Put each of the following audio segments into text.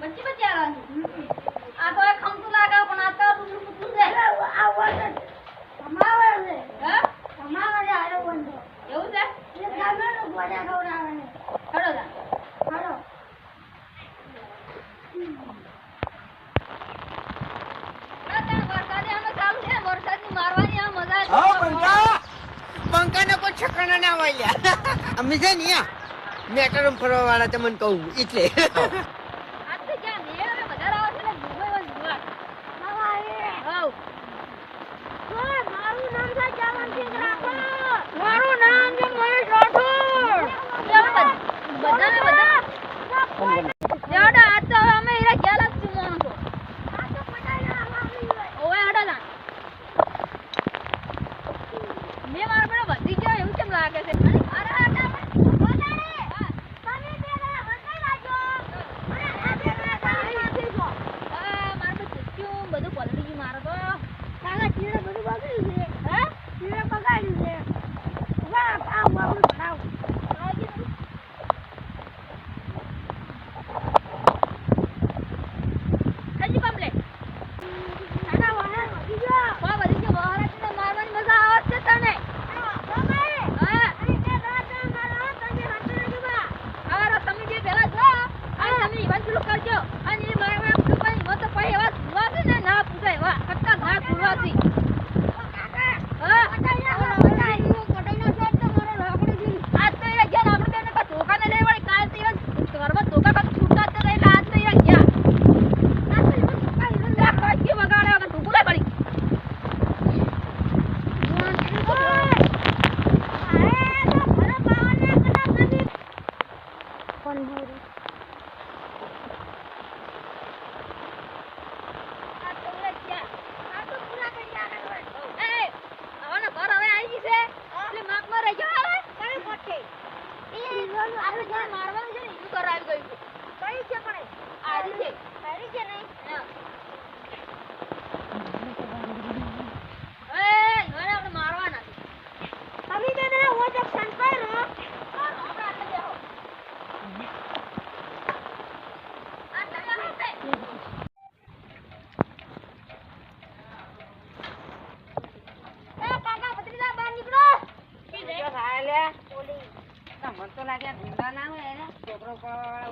બચ્ચી બચ્ચી છે આવવાનું મારવાની આ મજા છે ને કોઈ છકણા ના વાળ્યા. અમે છે મેટરમ ફરવા વાળા તમને કહું એટલે. બધા આલ્યા ઓલી. મને તો લાગે ધંધા ના હોય એને. છોકરો પડવા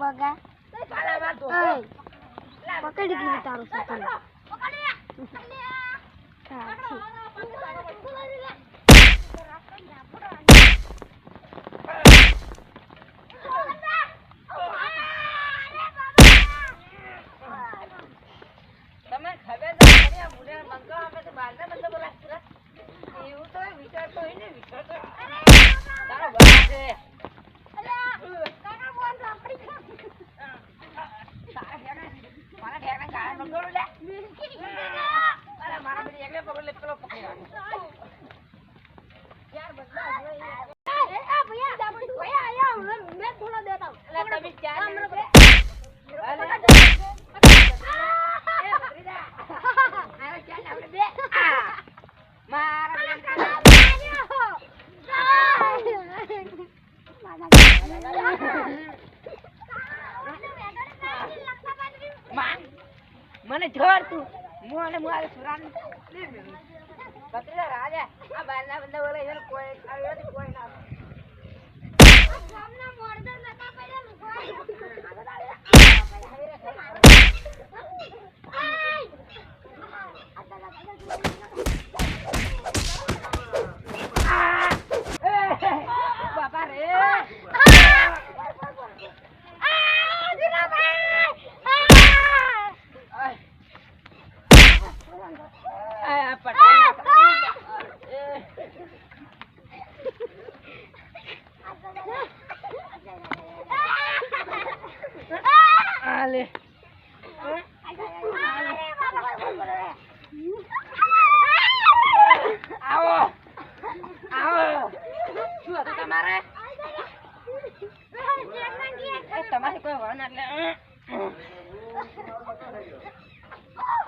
બગા પકડી ગયું તારું સપનું એવું તો વિચારતો હોય ને વિચારતો તારો ભાઈ છે. ભૈયા મેં થોડા દેતા. હું મને જોર તું. હું અને હું આવે સુરાન રાજા. આ બારના બંદા બોલાય કોઈ કોઈ Ale. Ale. Ale. Ale. Ale. Ale. Ale. Ale. Ale. Ale. Ale. Ale. Ale. Ale. Ale.